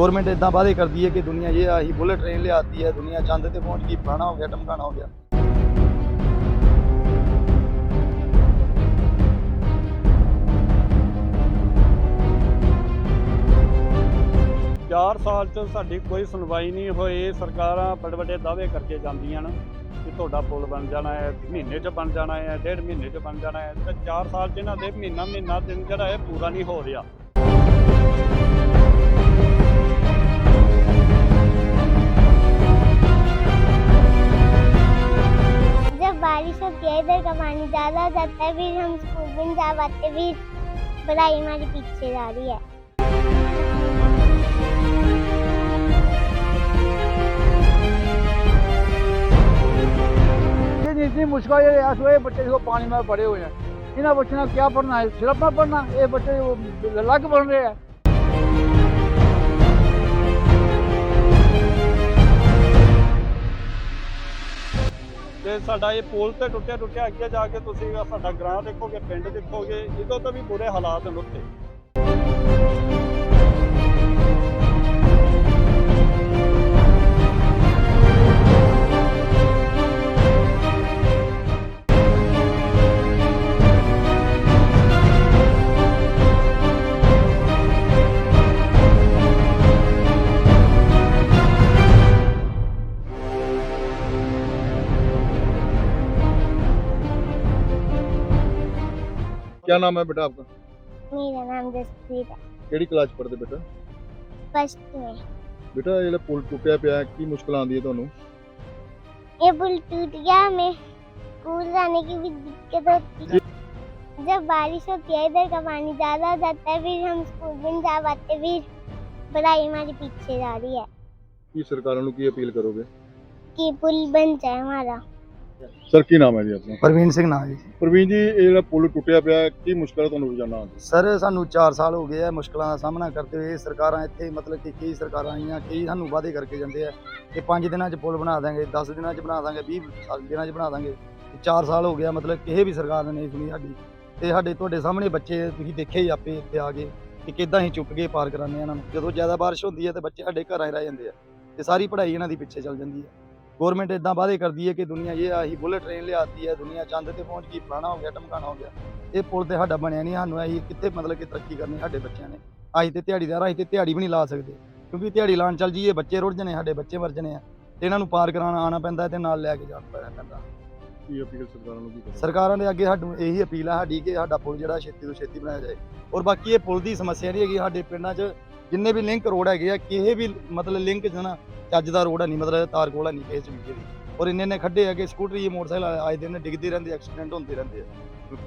Government ਇਦਾਂ ਵਾਅਦੇ ਕਰਦੀ ਹੈ ਕਿ ਦੁਨੀਆ ਇਹ ਆਹੀ ਬੁਲਟ ਟ੍ਰੇਨ ਲਿਆਤੀ ਹੈ, ਦੁਨੀਆ ਚੰਦ ਤੇ ਪਹੁੰਚ ਗਈ, ਫਲਾਣਾ ਹੋ ਗਿਆ, ਟਮਕਾਣਾ ਹੋ ਗਿਆ। ਚਾਰ ਸਾਲ ਚ ਸਾਡੀ ਕੋਈ ਸੁਣਵਾਈ ਨਹੀਂ ਹੋਈ, ਸਰਕਾਰਾਂ ਬੜੇ ਵੱਡੇ ਦਾਅਵੇ ਕਰਕੇ ਜਾਂਦੀਆਂ ਨੇ ਕਿ ਤੁਹਾਡਾ ਪੁਲ ਬਣ ਜਾਣਾ ਹੈ, ਮਹੀਨੇ 'ਚ ਬਣ ਜਾਣਾ ਹੈ, ਡੇਢ ਮਹੀਨੇ 'ਚ ਬਣ ਜਾਣਾ ਹੈ। ਤੇ ਚਾਰ ਸਾਲ 'ਚ ਇਹਨਾਂ ਦੇ ਮਹੀਨਾ ਮਹੀਨਾ ਦਿਨ ਜਿਹੜਾ ਇਹ ਪੂਰਾ ਨਹੀਂ ਹੋ ਰਿਹਾ। बारिश होती है, इधर का पानी ज़्यादा जाता है, फिर हम स्कूल नहीं जा पाते फिर पढ़ाई हमारी पीछे जा रही है। इतनी मुश्किल है ये बच्चे देखो पानी में पड़े हुए हैं। इन्हें बच्चों क्या पढ़ना है? सिर्फ़ में पढ़ना, ये बच्चे अलग पढ़ रहे हैं। ਤੇ ਸਾਡਾ ਇਹ ਪੁਲ ਤੇ ਟੁੱਟਿਆ ਟੁੱਟਿਆ ਅੱਗੇ ਜਾ ਕੇ ਤੁਸੀਂ ਸਾਡਾ ਗ੍ਰਾਂ ਦੇਖੋਗੇ, ਪਿੰਡ ਦੇਖੋਗੇ, ਇਹਦੋਂ ਤਾਂ ਵੀ ਬੁਰੇ ਹਾਲਾਤ ਹਨ ਉੱਥੇ। क्या नाम है बेटा आपका मेरा नाम जसप्रीत है ਕਿਹੜੀ ਕਲਾਸ ਪੜ੍ਹਦੇ ਬੇਟਾ फर्स्ट में ਬੇਟਾ ਇਹ ਜਿਹੜਾ ਪੁਲ ਟੁੱਟਿਆ ਪਿਆ ਹੈ, ਕੀ ਮੁਸ਼ਕਲ ਆਉਂਦੀ ਹੈ ਤੁਹਾਨੂੰ ये पुल टूट गया हमें स्कूल जाने की भी दिक्कत होती है जब बारिश होती है इधर का पानी ज्यादा हो जाता है फिर हम स्कूल भी नहीं जा पाते फिर पढ़ाई हमारी पीछे जा रही है ਕੀ ਸਰਕਾਰਾਂ ਨੂੰ ਕੀ ਅਪੀਲ ਕਰੋਗੇ कि पुल बन जाए हमारा ਸਰ ਕੀ ਨਾਮ ਹੈ ਜੀ ਆਪਣਾ? ਪ੍ਰਵੀਨ ਸਿੰਘ ਨਾਂ ਜੀ। ਪ੍ਰਵੀਨ ਜੀ ਇਹ ਜਿਹੜਾ ਪੁਲ ਟੁੱਟਿਆ ਪਿਆ ਹੈ, ਕੀ ਮੁਸ਼ਕਲ ਹੈ ਤੁਹਾਨੂੰ ਰੋਜ਼ਾਨਾ ਆਉਂਦੀ ਸਰ ਸਾਨੂੰ 4 ਸਾਲ ਹੋ ਗਏ ਆ ਮੁਸ਼ਕਲਾਂ ਦਾ ਸਾਹਮਣਾ ਕਰਦੇ ਹੋਏ। ਸਰਕਾਰਾਂ ਇੱਥੇ ਮਤਲਬ ਕਿ ਕਈ ਸਰਕਾਰਾਂ ਆਈਆਂ ਕਈ ਸਾਨੂੰ ਵਾਅਦੇ ਕਰਕੇ ਜਾਂਦੇ ਆ ਕਿ 5 ਦਿਨਾਂ 'ਚ ਪੁਲ ਬਣਾ ਦਾਂਗੇ 10 ਦਿਨਾਂ 'ਚ ਬਣਾ ਦਾਂਗੇ 20 ਸਾਲ ਦਿਨਾਂ 'ਚ ਬਣਾ ਦਾਂਗੇ 4 ਸਾਲ ਹੋ ਗਿਆ ਮਤਲਬ ਕਿਸੇ ਵੀ ਸਰਕਾਰ ਨੇ ਨਹੀਂ ਸੁਣੀ ਸਾਡੀ। ਤੇ ਸਾਡੇ ਤੁਹਾਡੇ ਸਾਹਮਣੇ ਬੱਚੇ ਤੁਸੀਂ ਦੇਖੇ ਹੀ ਆਪੇ ਇੱਥੇ ਆ ਗਏ ਕਿ ਕਿੱਦਾਂ ਹੀ ਚੁੱਕ ਕੇ ਪਾਰ ਕਰਾਉਂਦੇ ਆ ਇਹਨਾਂ ਨੂੰ। ਜਦੋਂ ਜ਼ਿਆਦਾ ਬਾਰਿਸ਼ ਹੁੰਦੀ ਹੈ ਤੇ ਬੱਚੇ ਸਾਡੇ ਘਰਾਂ 'ਚ ਰਹਿ ਜਾਂਦੇ ਆ। ਤੇ ਸਾਰੀ ਪੜ੍ਹਾਈ ਇਹਨਾਂ ਦੀ ਪਿੱਛੇ ਚੱਲ ਜਾਂਦੀ ਹੈ ਗਵਰਨਮੈਂਟ ਇਦਾਂ ਵਾਅਦੇ ਕਰਦੀ ਹੈ ਕਿ ਦੁਨੀਆ ਇਹ ਆਹੀ ਬੁਲਟ ਟ੍ਰੇਨ ਲਿਆਤੀ ਹੈ ਦੁਨੀਆ ਚੰਦ ਤੇ ਪਹੁੰਚ ਗਈ ਫਲਾਣਾ ਹੋ ਗਿਆ ਟਮਕਾਣਾ ਹੋ ਗਿਆ। ਇਹ ਪੁਲ ਤੇ ਸਾਡਾ ਬਣਿਆ ਨਹੀਂ ਸਾਨੂੰ ਅਸੀਂ ਕਿੱਥੇ ਮਤਲਬ ਕਿ ਤਰੱਕੀ ਕਰਨੀ ਸਾਡੇ ਬੱਚਿਆਂ ਨੇ। ਅਸੀਂ ਤੇ ਦਿਹਾੜੀਦਾਰ ਅਸੀਂ ਤੇ ਦਿਹਾੜੀ ਵੀ ਨਹੀਂ ਲਾ ਸਕਦੇ। ਕਿਉਂਕਿ ਦਿਹਾੜੀ ਲਾਣ ਚੱਲ ਜੀਏ ਬੱਚੇ ਰੁੜ ਜਣੇ ਸਾਡੇ ਬੱਚੇ ਮਰ ਜਣੇ ਆ। ਤੇ ਇਹਨਾਂ ਨੂੰ ਪਾਰ ਕਰਾਉਣਾ ਆਉਣਾ ਪੈਂਦਾ ਤੇ ਨਾਲ ਲੈ ਕੇ ਜਾਣਾ ਪੈਂਦਾ। ਕੀ ਅਪੀਲ ਸਰਕਾਰਾਂ ਨੂੰ ਕੀ ਕਰੋਗੇ? ਸਰਕਾਰਾਂ ਦੇ ਅੱਗੇ ਸਾਨੂੰ ਇਹੀ ਅਪੀਲ ਆ ਸਾਡੀ ਕਿ ਸਾਡਾ ਪੁਲ ਜਿਹੜਾ ਛੇਤੀ ਤੋਂ ਛੇਤੀ ਬਣਾਇਆ ਜਾਏ। ਔਰ ਬਾਕੀ ਇਹ ਪੁਲ ਦੀ ਸਮੱਸਿਆ ਨਹੀਂ ਹੈਗੀ ਸਾਡੇ ਪਿੰਡਾਂ 'ਚ ਜਿੰਨੇ ਵੀ ਲਿੰਕ ਰੋਡ ਹੈਗੇ ਆ ਕਿਸੇ ਵੀ ਮਤਲਬ ਲਿੰਕ ਜਣਾ ਚੱਜ ਦਾ ਰੋਡ ਨਹੀਂ ਮਤਲਬ ਤਾਰ ਕੋਲਾ ਨਹੀਂ ਕਿਸੇ ਵੀ ਔਰ ਇੰਨੇ ਨੇ ਖੱਡੇ ਹੈਗੇ ਸਕੂਟਰੀ ਮੋਟਰਸਾਈਕਲ ਆਏ ਦਿਨ ਡਿੱਗਦੇ ਰਹਿੰਦੇ ਐਕਸੀਡੈਂਟ ਹੁੰਦੇ ਰਹਿੰਦੇ ਆ।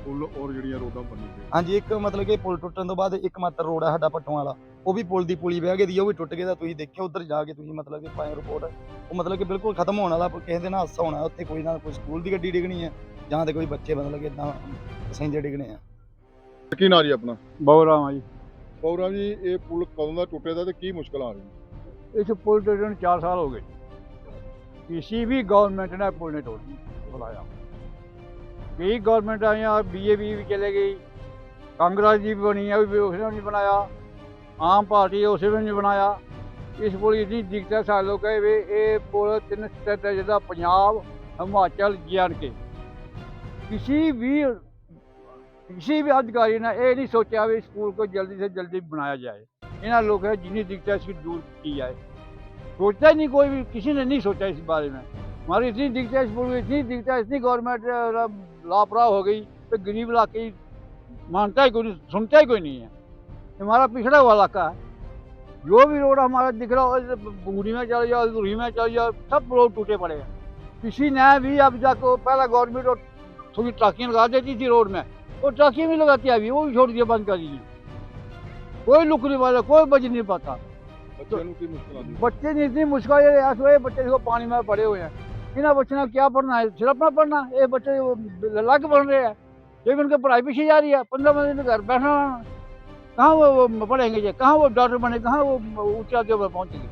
ਪੁਲ ਔਰ ਜਿਹੜੀਆਂ ਰੋਡਾਂ ਬਣੀ ਪਈਆਂ। ਹਾਂਜੀ ਇੱਕ ਮਤਲਬ ਕਿ ਪੁਲ ਟੁੱਟਣ ਤੋਂ ਬਾਅਦ ਇੱਕ ਮਾਤਰ ਰੋਡ ਆ ਸਾਡਾ ਪੱਟੋਂ ਵਾਲਾ। ਉਹ ਵੀ ਪੁਲ ਦੀ ਪੁਲੀ ਬਹਿ ਗਈ ਦੀ ਉਹ ਵੀ ਟੁੱਟ ਗਿਆ ਤਾਂ ਤੁਸੀਂ ਦੇਖਿਓ ਉੱਧਰ ਜਾ ਕੇ ਤੁਸੀਂ ਮਤਲਬ ਕਿ ਪਾਇਓ ਰਿਪੋਰਟ ਉਹ ਮਤਲਬ ਕਿ ਬਿਲਕੁਲ ਖਤਮ ਹੋਣ ਵਾਲਾ ਕਿਸੇ ਦੇ ਨਾਲ ਹਾਦਸਾ ਹੋਣਾ ਉੱਥੇ ਕੋਈ ਨਾ ਕੋਈ ਸਕੂਲ ਦੀ ਗੱਡੀ ਡਿੱਗਣੀ ਹੈ ਜਾਂ ਤੇ ਕੋਈ ਬੱਚੇ ਮਤਲਬ ਕਿ ਇਦਾਂ ਪੈਸੇਂਜਰ ਡਿੱਗਣੇ ਆ। ਕੀ ਨਾਮ ਜੀ ਆਪਣਾ? ਬਹੁਰਾਮ ਆ ਜੀ। ਪੌਰਾ ਜੀ ਇਹ ਪੁਲ ਕਦੋਂ ਦਾ ਟੁੱਟੇਦਾ ਤੇ ਕੀ ਮੁਸ਼ਕਲਾਂ ਆ ਰਹੀਆਂ? ਇਸ ਪੁਲ ਟੁੱਟਣ ਨੂੰ 4 ਸਾਲ ਹੋ ਗਏ। ਕਿਸੇ ਵੀ ਗਵਰਨਮੈਂਟ ਨੇ ਪੁਲ ਨਹੀਂ ਟੁੱਟ ਬੁਲਾਇਆ। ਕਈ ਗਵਰਨਮੈਂਟ ਆਈਆਂ ਬੀਜੇਪੀ ਵੀ ਚਲੇ ਗਈ, ਕਾਂਗਰਸ ਦੀ ਵੀ ਬਣੀ ਆ, ਵੀ ਉਸਨੇ ਨਹੀਂ ਬਣਾਇਆ, ਆਮ ਪਾਰਟੀ ਉਸ ਨੇ ਨਹੀਂ ਬਣਾਇਆ। ਇਸ ਪੁਲ ਦੀ ਦਿੱਕਤ ਹੈ ਸਾਡੇ ਲੋਕ ਵੀ ਇਹ ਪੁਲ ਤਿੰਨ ਸਟੇਟ ਜਿਹਦਾ ਪੰਜਾਬ, ਹਿਮਾਚਲ ਜਾਣ ਕੇ ਕਿਸੇ ਵੀ किसी भी अधिकारी ने यह नहीं सोचा भी स्कूल को जल्दी से जल्दी बनाया जाए। इन लोगों की जितनी दिक्कत है इसकी दूर की जाए। सोचता ही नहीं कोई भी, किसी ने नहीं सोचा इस बारे में। हमारी इतनी दिक्कत है की इतनी दिक्कत है इतनी गवर्नमेंट लापरवाह हो गई तो गरीब इलाके मानता ही कोई नहीं, सुनता ही कोई नहीं है। हमारा पिछड़ा हुआ इलाका है। जो भी रोड हमारा दिख रहा हो बूढ़ी में चल जाओ दूरी में चल जाओ, सब रोड टूटे पड़े हैं। किसी ने भी अब जाको पहला गवर्नमेंट और थोड़ी ट्रकियाँ लगा देती थी रोड में। वो ट्राकी भी लगाती है अभी वो भी छोड़ दिया बंद कर दिए कोई लुक नहीं पाता कोई बज नहीं पाता। बच्चे ने इतनी मुश्किल बच्चे देखो पानी में पड़े हुए हैं। इन्हें बच्चों ने क्या पढ़ना है? सिर्फ़ ना पढ़ना ये बच्चे अलग पढ़ रहे हैं। जब उनकी पढ़ाई पीछे जा रही है। पंद्रह पंद्रह दिन घर बैठना कहाँ वो, पढ़ेंगे ये? कहाँ वो डॉक्टर बने? कहाँ वो ऊँचा जो पहुँचेंगे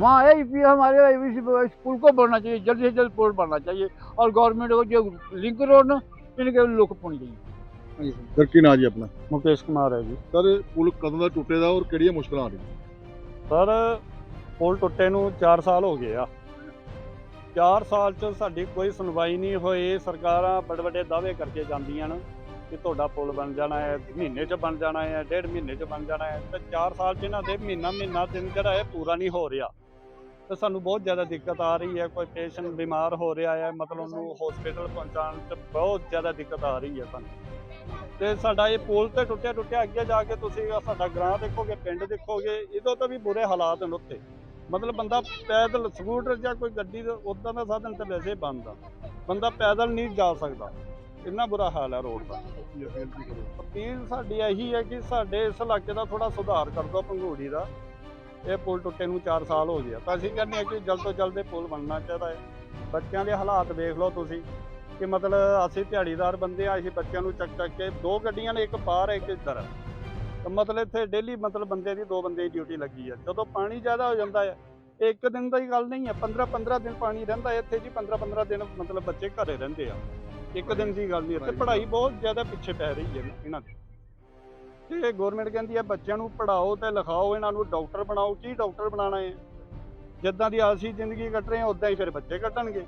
हाँ? ये पी हमारे स्कूल को बढ़ना चाहिए। जल्द से जल्द पोर्ट बढ़ना चाहिए। और गवर्नमेंट को जो लिंक रोड ना ਇਹਨਾਂ ਕਿ ਲੋਕ ਪਾਉਣੀ ਚਾਹੀਦੀ। ਹਾਂਜੀ ਸਰ। ਸਰ ਕੀ ਜੀ ਆਪਣਾ? ਮੁਕੇਸ਼ ਕੁਮਾਰ ਹੈ ਜੀ। ਸਰ ਪੁਲ ਕਦੋਂ ਦਾ ਟੁੱਟੇ ਦਾ ਔਰ ਕਿਹੜੀਆਂ ਮੁਸ਼ਕਲਾਂ ਆ ਰਹੀਆਂ? ਸਰ ਪੁਲ ਟੁੱਟੇ ਨੂੰ 4 ਸਾਲ ਹੋ ਗਏ ਆ। 4 ਸਾਲ ਚ ਸਾਡੀ ਕੋਈ ਸੁਣਵਾਈ ਨਹੀਂ ਹੋਈ। ਸਰਕਾਰਾਂ ਬੜੇ ਵੱਡੇ ਦਾਅਵੇ ਕਰਕੇ ਜਾਂਦੀਆਂ ਨੇ ਕਿ ਤੁਹਾਡਾ ਪੁਲ ਬਣ ਜਾਣਾ ਹੈ ਮਹੀਨੇ ਚ ਬਣ ਜਾਣਾ ਹੈ ਡੇਢ ਮਹੀਨੇ ਚ ਬਣ ਜਾਣਾ ਹੈ। ਤੇ 4 ਸਾਲ ਚ ਇਹਨਾਂ ਦੇ ਮਹੀਨਾ ਮਹੀਨਾ ਦਿਨ ਜਿਹੜਾ ਇਹ ਪੂਰਾ ਨਹੀਂ ਹੋ ਰਿਹਾ। ਤੇ ਸਾਨੂੰ ਬਹੁਤ ਜ਼ਿਆਦਾ ਦਿੱਕਤ ਆ ਰਹੀ ਹੈ ਕੋਈ ਪੇਸ਼ੈਂਟ ਬਿਮਾਰ ਹੋ ਰਿਹਾ ਹੈ ਮਤਲਬ ਉਹਨੂੰ ਹਸਪੀਟਲ ਪਹੁੰਚਾਉਣ ਚ ਬਹੁਤ ਜ਼ਿਆਦਾ ਦਿੱਕਤ ਆ ਰਹੀ ਹੈ ਸਾਨੂੰ। ਤੇ ਸਾਡਾ ਇਹ ਪੁਲ ਤੇ ਟੁੱਟਿਆ ਟੁੱਟਿਆ ਅੱਗੇ ਜਾ ਕੇ ਤੁਸੀਂ ਸਾਡਾ ਗ੍ਰਾਂ ਦੇਖੋਗੇ ਪਿੰਡ ਦੇਖੋਗੇ ਇਹਦੋਂ ਤਾਂ ਵੀ ਬੁਰੇ ਹਾਲਾਤ ਨੇ ਉੱਥੇ। ਮਤਲਬ ਬੰਦਾ ਪੈਦਲ ਸਕੂਟਰ ਜਾਂ ਕੋਈ ਗੱਡੀ ਦਾ ਉਦਾਂ ਦਾ ਸਾਧਨ ਤਾਂ ਵੈਸੇ ਬੰਦ ਆ। ਬੰਦਾ ਪੈਦਲ ਨਹੀਂ ਜਾ ਸਕਦਾ। ਇੰਨਾ ਬੁਰਾ ਹਾਲ ਹੈ ਰੋਡ ਦਾ। ਅਪੀਲ ਸਾਡੀ ਇਹੀ ਹੈ ਕਿ ਸਾਡੇ ਇਸ ਇਲਾਕੇ ਦਾ ਥੋੜਾ ਸੁਧਾਰ ਕਰ ਦਿਓ ਪੰਘੂੜੀ ਦਾ। ਇਹ ਪੁਲ ਟੁੱਟੇ ਨੂੰ 4 ਸਾਲ ਹੋ ਗਿਆ ਤਾਂ ਅਸੀਂ ਕਹਿੰਦੇ ਹਾਂ ਕਿ ਜਲਦ ਤੋਂ ਜਲਦ ਇਹ ਪੁਲ ਬਣਨਾ ਚਾਹੀਦਾ ਹੈ। ਬੱਚਿਆਂ ਦੇ ਹਾਲਾਤ ਵੇਖ ਲਓ ਤੁਸੀਂ ਕਿ ਮਤਲਬ ਅਸੀਂ ਦਿਹਾੜੀਦਾਰ ਬੰਦੇ ਆ ਅਸੀਂ ਬੱਚਿਆਂ ਨੂੰ ਚੱਕ ਚੱਕ ਕੇ ਦੋ ਗੱਡੀਆਂ ਨੇ ਇੱਕ ਬਾਹਰ ਇੱਕ ਇੱਧਰ। ਮਤਲਬ ਇੱਥੇ ਡੇਲੀ ਮਤਲਬ ਬੰਦੇ ਦੀ ਦੋ ਬੰਦੇ ਦੀ ਡਿਊਟੀ ਲੱਗੀ ਹੈ ਜਦੋਂ ਪਾਣੀ ਜ਼ਿਆਦਾ ਹੋ ਜਾਂਦਾ ਹੈ ਇਹ ਇੱਕ ਦਿਨ ਦੀ ਗੱਲ ਨਹੀਂ ਹੈ 15 15 ਦਿਨ ਪਾਣੀ ਰਹਿੰਦਾ ਹੈ ਇੱਥੇ ਜੀ 15 15 ਦਿਨ ਮਤਲਬ ਬੱਚੇ ਘਰੇ ਰਹਿੰਦੇ ਆ। ਇੱਕ ਦਿਨ ਦੀ ਗੱਲ ਨਹੀਂ ਇੱਥੇ ਪੜ੍ਹਾਈ ਬਹੁਤ ਜ਼ਿਆਦਾ ਪਿੱਛੇ ਪੈ ਰਹੀ ਹੈ ਇਹਨਾਂ ਦੀ। ਤੇ ਗਵਰਨਮੈਂਟ ਕਹਿੰਦੀ ਹੈ ਬੱਚਿਆਂ ਨੂੰ ਪੜਾਓ ਤੇ ਲਿਖਾਓ, ਇਹਨਾਂ ਨੂੰ ਡਾਕਟਰ ਬਣਾਓ, ਕੀ ਡਾਕਟਰ ਬਣਾਣਾ ਹੈ? ਜਿੱਦਾਂ ਦੀ ਆਲਸੀ ਜ਼ਿੰਦਗੀ ਕੱਟ ਰਹੇ ਆ ਉਦਾਂ ਹੀ ਫਿਰ ਬੱਚੇ ਕੱਟਣਗੇ।